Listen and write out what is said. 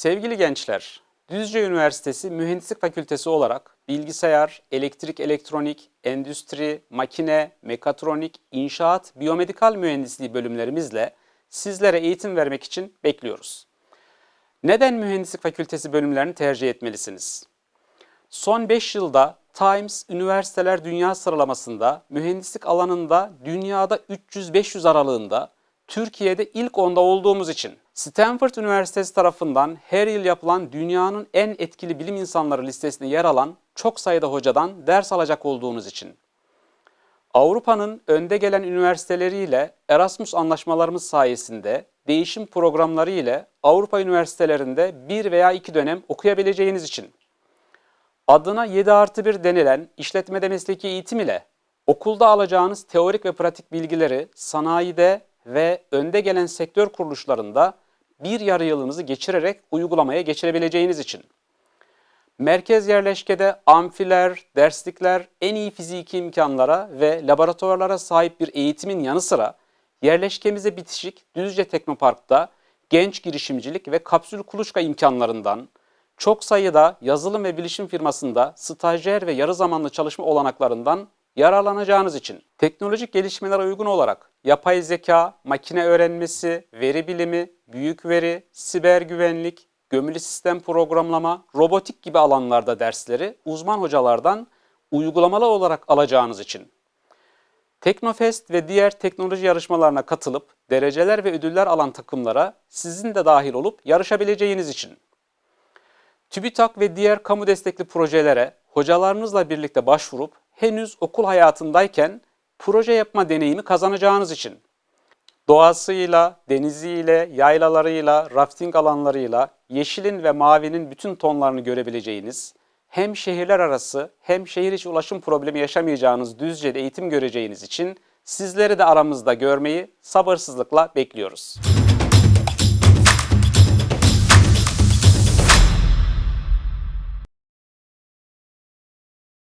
Sevgili gençler, Düzce Üniversitesi Mühendislik Fakültesi olarak bilgisayar, elektrik, elektronik, endüstri, makine, mekatronik, inşaat, biyomedikal mühendisliği bölümlerimizle sizlere eğitim vermek için bekliyoruz. Neden Mühendislik Fakültesi bölümlerini tercih etmelisiniz? Son 5 yılda Times Üniversiteler Dünya sıralamasında mühendislik alanında dünyada 300-500 aralığında, Türkiye'de ilk onda olduğumuz için Stanford Üniversitesi tarafından her yıl yapılan dünyanın en etkili bilim insanları listesine yer alan çok sayıda hocadan ders alacak olduğunuz için. Avrupa'nın önde gelen üniversiteleriyle Erasmus anlaşmalarımız sayesinde değişim programları ile Avrupa üniversitelerinde bir veya iki dönem okuyabileceğiniz için. Adına 7 artı 1 denilen işletmede mesleki eğitim ile okulda alacağınız teorik ve pratik bilgileri sanayide ve önde gelen sektör kuruluşlarında bir yarı yılınızı geçirerek uygulamaya geçirebileceğiniz için. Merkez yerleşkede amfiler, derslikler, en iyi fiziki imkanlara ve laboratuvarlara sahip bir eğitimin yanı sıra yerleşkemize bitişik Düzce Teknopark'ta genç girişimcilik ve kapsül kuluçka imkanlarından, çok sayıda yazılım ve bilişim firmasında stajyer ve yarı zamanlı çalışma olanaklarından yararlanacağınız için teknolojik gelişmelere uygun olarak yapay zeka, makine öğrenmesi, veri bilimi, büyük veri, siber güvenlik, gömülü sistem programlama, robotik gibi alanlarda dersleri uzman hocalardan uygulamalı olarak alacağınız için. Teknofest ve diğer teknoloji yarışmalarına katılıp dereceler ve ödüller alan takımlara sizin de dahil olup yarışabileceğiniz için. TÜBİTAK ve diğer kamu destekli projelere hocalarınızla birlikte başvurup henüz okul hayatındayken proje yapma deneyimi kazanacağınız için doğasıyla, deniziyle, yaylalarıyla, rafting alanlarıyla, yeşilin ve mavinin bütün tonlarını görebileceğiniz, hem şehirler arası hem şehir içi ulaşım problemi yaşamayacağınız Düzce'de eğitim göreceğiniz için sizleri de aramızda görmeyi sabırsızlıkla bekliyoruz.